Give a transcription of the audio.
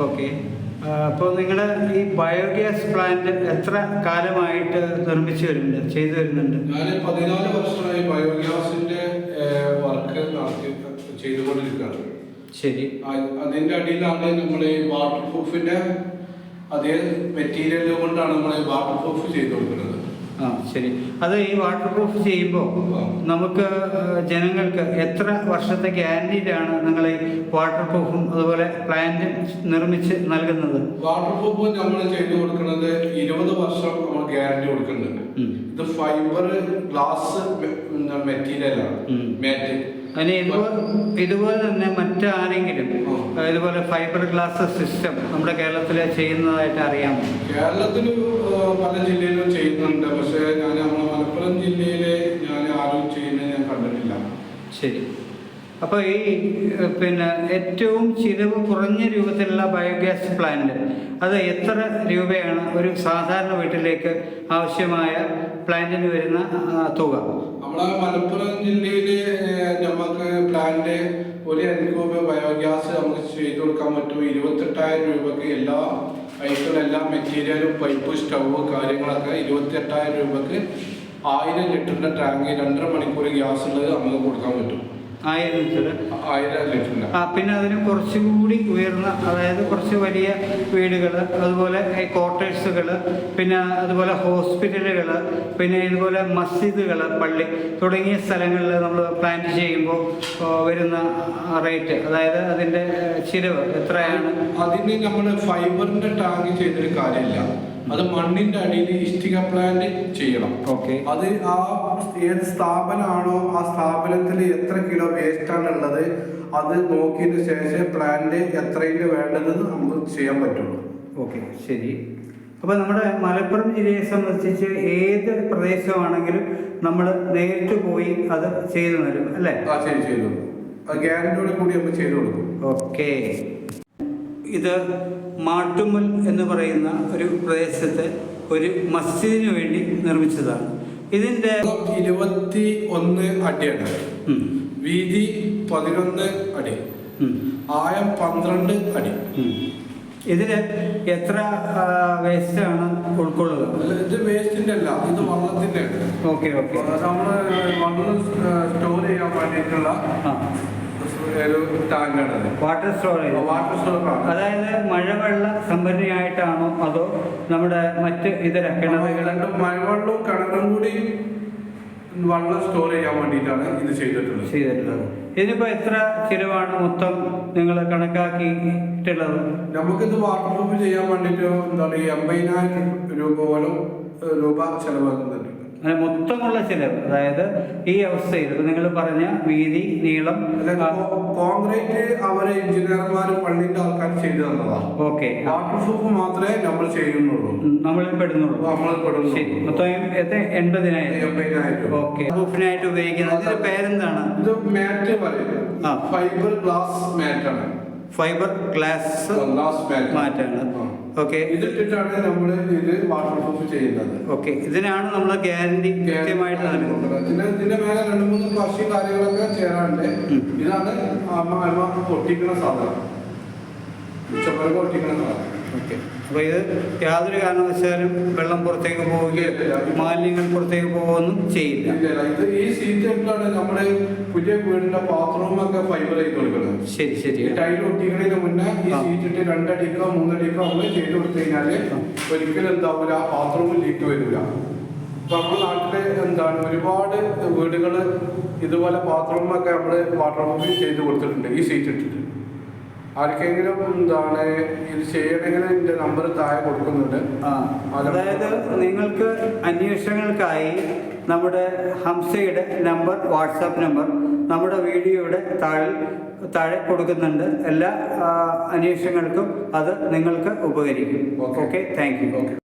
Okay അപ്പോൾ നിങ്ങൾ ഈ ബയോഗ്യാസ് പ്ലാന്റ് എത്ര കാലമായിട്ട് നിർമ്മിച്ചു വരുന്നുണ്ട് ചെയ്തു വരുന്നുണ്ട്? ഞാൻ പതിനാല് വർഷമായി ബയോഗ്യാസിന്റെ വർക്ക് നടത്തി ചെയ്തുകൊണ്ടിരിക്കുകയാണ്. ശരി. അതിന്റെ അതിന്റെ അടിയിലാണ് നമ്മൾ ഈ വാട്ടർ പ്രൂഫിന്റെ അതേ മെറ്റീരിയൽ കൊണ്ടാണ് നമ്മൾ വാട്ടർ പ്രൂഫ് ചെയ്തു കൊടുക്കുന്നത് ആ ശരി. അത് ഈ വാട്ടർ പ്രൂഫ് ചെയ്യുമ്പോൾ നമുക്ക് ജനങ്ങൾക്ക് എത്ര വർഷത്തെ ഗ്യാരണ്ടിയിലാണ് നിങ്ങൾ ഈ വാട്ടർ പ്രൂഫും അതുപോലെ പ്ലാന്റും നിർമ്മിച്ച് നൽകുന്നത്? വാട്ടർ പ്രൂഫ് നമ്മൾ ചെയ്തു കൊടുക്കുന്നത് ഇരുപത് വർഷം നമ്മൾ ഗ്യാരണ്ടി കൊടുക്കുന്നുണ്ട്. ഇത് ഫൈബർ ഗ്ലാസ് മെറ്റീരിയലാണ്. മാറ്റ് അതിന് ഇതുപോലെ ഇതുപോലെ തന്നെ മറ്റാരെങ്കിലും. ഇതുപോലെ ഫൈബർ ഗ്ലാസ് സിസ്റ്റം നമ്മുടെ കേരളത്തിൽ ചെയ്യുന്നതായിട്ട് അറിയാം കേരളത്തിൽ പല ജില്ലയിലും ചെയ്യുന്നുണ്ട്. പക്ഷേ ഞാൻ നമ്മുടെ മലപ്പുറം ജില്ലയിലെ ഞാൻ ആരും ചെയ്യുന്നത് ഞാൻ കണ്ടിട്ടില്ല. ശരി. അപ്പോൾ ഈ പിന്നെ ഏറ്റവും ചിലവ് കുറഞ്ഞ രൂപത്തിലുള്ള ബയോഗ്യാസ് പ്ലാന്റ് അത് എത്ര രൂപയാണ് ഒരു സാധാരണ വീട്ടിലേക്ക് ആവശ്യമായ പ്ലാന്റിന് വരുന്ന തുക? നമ്മുടെ മലപ്പുറം ജില്ലയിൽ നമുക്ക് ഒരു എൻക്യൂബ് ബയോഗ്യാസ് നമുക്ക് ചെയ്തു കൊടുക്കാൻ പറ്റും. ഇരുപത്തെട്ടായിരം രൂപക്ക് എല്ലാ ഐറ്റം എല്ലാ മെറ്റീരിയലും പൈപ്പ് സ്റ്റവ് കാര്യങ്ങളൊക്കെ ഇരുപത്തെട്ടായിരം രൂപക്ക് ആയിരം ലിറ്ററിന്റെ ടാങ്ക് രണ്ടര മണിക്കൂർ ഗ്യാസ് ഉള്ളത് നമുക്ക് കൊടുക്കാൻ പറ്റും. ആയിരം ലിറ്റർ ആയിരം ലിറ്റർ ആ പിന്നെ അതിന് കുറച്ചുകൂടി ഉയർന്ന അതായത് കുറച്ച് വലിയ വീടുകൾ അതുപോലെ ക്വാർട്ടേഴ്സുകൾ പിന്നെ അതുപോലെ ഹോസ്പിറ്റലുകൾ പിന്നെ ഇതുപോലെ മസ്ജിദുകൾ പള്ളി തുടങ്ങിയ സ്ഥലങ്ങളിൽ നമ്മൾ പ്ലാൻ ചെയ്യുമ്പോൾ വരുന്ന റേറ്റ് അതായത് അതിന്റെ ചിലവ് എത്രയാണ്? അതിന് നമ്മൾ ഫൈബറിന്റെ ടാങ്ക് ചെയ്തൊരു കാര്യമില്ല. അത് മണ്ണിന്റെ അടിയിൽ ഇഷ്ടിക പ്ലാന്റ് ചെയ്യണം. ഓക്കെ അത് ആ ഏത് സ്ഥാപനമാണോ ആ സ്ഥാപനത്തിൽ എത്ര കിലോ വേസ്റ്റ് ആണ് ഉള്ളത് അത് നോക്കിയതിന് ശേഷം പ്ലാന്റ് എത്രയിന്റെ വേണ്ടത് നമുക്ക് ചെയ്യാൻ പറ്റുള്ളൂ. ഓക്കെ ശരി. അപ്പോൾ നമ്മുടെ മലപ്പുറം ജില്ലയെ സംബന്ധിച്ച് ഏത് പ്രദേശമാണെങ്കിലും നമ്മൾ നേരിട്ട് പോയി അത് ചെയ്തു തരും അല്ലേ? ആ ശരി ചെയ്തു അത് ഗ്യാരണ്ടിയോട് കൂടി നമ്മൾ ചെയ്തു കൊടുക്കും. ഓക്കെ ഇത് മാട്ടുമ്മൽ എന്ന് പറയുന്ന ഒരു പ്രദേശത്തെ ഒരു മസ്ജിദിന് വേണ്ടി നിർമ്മിച്ചതാണ്. ഇതിന്റെ ഇരുപത്തി ഒന്ന് അടിയാണ് വീതി പതിനൊന്ന് അടി. ആയം പന്ത്രണ്ട് അടി. ഇതിന് എത്ര വേസ്റ്റാണ് ഉൾക്കൊള്ളുക? അല്ല, ഇത് വേസ്റ്റിന്റെ അല്ല ഇത് വള്ളത്തിന്റെ ആണ് ഓക്കെ. ഓക്കെ നമ്മൾ വള്ളം സ്റ്റോർ ചെയ്യാൻ വേണ്ടിയിട്ടുള്ള ആ. ഒരു ടാങ്കാണ് വാട്ടർ സ്റ്റോറേജ് വാട്ടർ സ്റ്റോറേജ് അതായത് മഴവെള്ള സംഭരണിയായിട്ടാണോ അതോ നമ്മുടെ മറ്റ് ഇതര കിണറുകൾ രണ്ട് മഴവെള്ളവും കിണറും കൂടി വെള്ളം സ്റ്റോർ ചെയ്യാൻ വേണ്ടിയിട്ടാണ് ഇത് ചെയ്തിട്ടുള്ളത്. ചെയ്തിട്ടുള്ളത്. ഇതിപ്പോ എത്ര ചിലവാണ് മൊത്തം നിങ്ങൾ കണക്കാക്കിയിട്ടുള്ളത്? നമുക്കിത് വാട്ടർ പ്രൂഫ് ചെയ്യാൻ വേണ്ടിയിട്ട് എന്താണ് പറയുക എൺപതിനായിരം രൂപ പോലും രൂപ ചെലവാക്കുന്നുണ്ട്. അങ്ങനെ മൊത്തമുള്ള ചിലവ് അതായത് ഈ അവസ്ഥയിൽ ഇപ്പൊ നിങ്ങൾ പറഞ്ഞ വീതി നീളം കോൺക്രീറ്റ് അവരെ എഞ്ചിനീയർമാർ പള്ളിന്റെ ആൾക്കാർ ചെയ്തു തന്നതാണ് ഓക്കെ. വാട്ടർ പ്രൂഫ് മാത്രമേ നമ്മൾ ചെയ്യുന്നുള്ളൂ. നമ്മൾ പെടുന്നുള്ളൂ. നമ്മൾ പെടുന്നു ശരി. മൊത്തം എത്ര? എൺപതിനായിരം. ഓക്കെ. പ്രൂഫിനായിട്ട് ഉപയോഗിക്കുന്നത്. ഇതിന്റെ പേരെന്താണ്? ഇത് മാറ്റ് പറയും. ഫൈബർ ഗ്ലാസ് മാറ്റ് ആണ് ഫൈബർ ഗ്ലാസ് ഗ്ലാസ് മാറ്റ് മാറ്റാണ്. ഓക്കെ ഇതിട്ടിട്ടാണ് നമ്മൾ ഇത് വാട്ടർ പ്രൂഫ് ചെയ്യുന്നത്. ഓക്കെ ഇതിനാണ് നമ്മൾ ഗ്യാരണ്ടി കൃത്യമായിട്ട് നൽകുന്നത് ഇതിന്റെ മേലെ രണ്ട് മൂന്ന് പ്രാവശ്യം കാര്യങ്ങളൊക്കെ ചേരാണ്ട് ഉം. ഇതാണ് അമ്മ സാധനം. ചുമരൊക്കെ പൊട്ടിക്കുന്ന സാധനം. ഓക്കെ. അപ്പോൾ ഇത് യാതൊരു കാരണവശാലും വെള്ളം പുറത്തേക്ക് പോവുകയോ മാലിന്യങ്ങൾ പുറത്തേക്ക് പോവുകയൊന്നും ചെയ്യില്ല. ഇത് ഈ സീറ്റ് ഇട്ടാണ് നമ്മുടെ പുതിയ വീടിന്റെ ബാത്റൂമൊക്കെ ഫൈബർ ചെയ്ത് കൊടുക്കുന്നത്. ശരി ശരി. ടൈൽ ഒട്ടിക്കുന്നതിന് മുന്നേ ഈ ആ. സീറ്റ് ഇട്ട് രണ്ടടിക്കോ മൂന്നടിക്കോ നമ്മൾ ചെയ്ത് കൊടുത്തു കഴിഞ്ഞാൽ. ഒരിക്കലും എന്താവില്ല ബാത്റൂമിൽ ലീക്ക് വരില്ല നമ്മുടെ നാട്ടിൽ എന്താണ് ഒരുപാട് വീടുകൾ ഇതുപോലെ ബാത്റൂമൊക്കെ നമ്മൾ വാട്ടർ പമ്പിൽ ചെയ്ത് കൊടുത്തിട്ടുണ്ട് ഈ സീറ്റ് ഇട്ടിട്ട്. ആർക്കെങ്കിലും എന്താണ് ഇത് ചെയ്യണമെങ്കിൽ എന്റെ നമ്പർ താഴെ കൊടുക്കുന്നുണ്ട്. ആ അതായത് നിങ്ങൾക്ക് അന്വേഷണങ്ങൾക്കായി നമ്മുടെ ഹംസയുടെ നമ്പർ വാട്സാപ്പ് നമ്പർ നമ്മുടെ വീഡിയോയുടെ താഴെ താഴെ കൊടുക്കുന്നുണ്ട്. എല്ലാ അന്വേഷണങ്ങൾക്കും അത് നിങ്ങൾക്ക് ഉപകരിക്കും. Okay thank you. ഓക്കെ.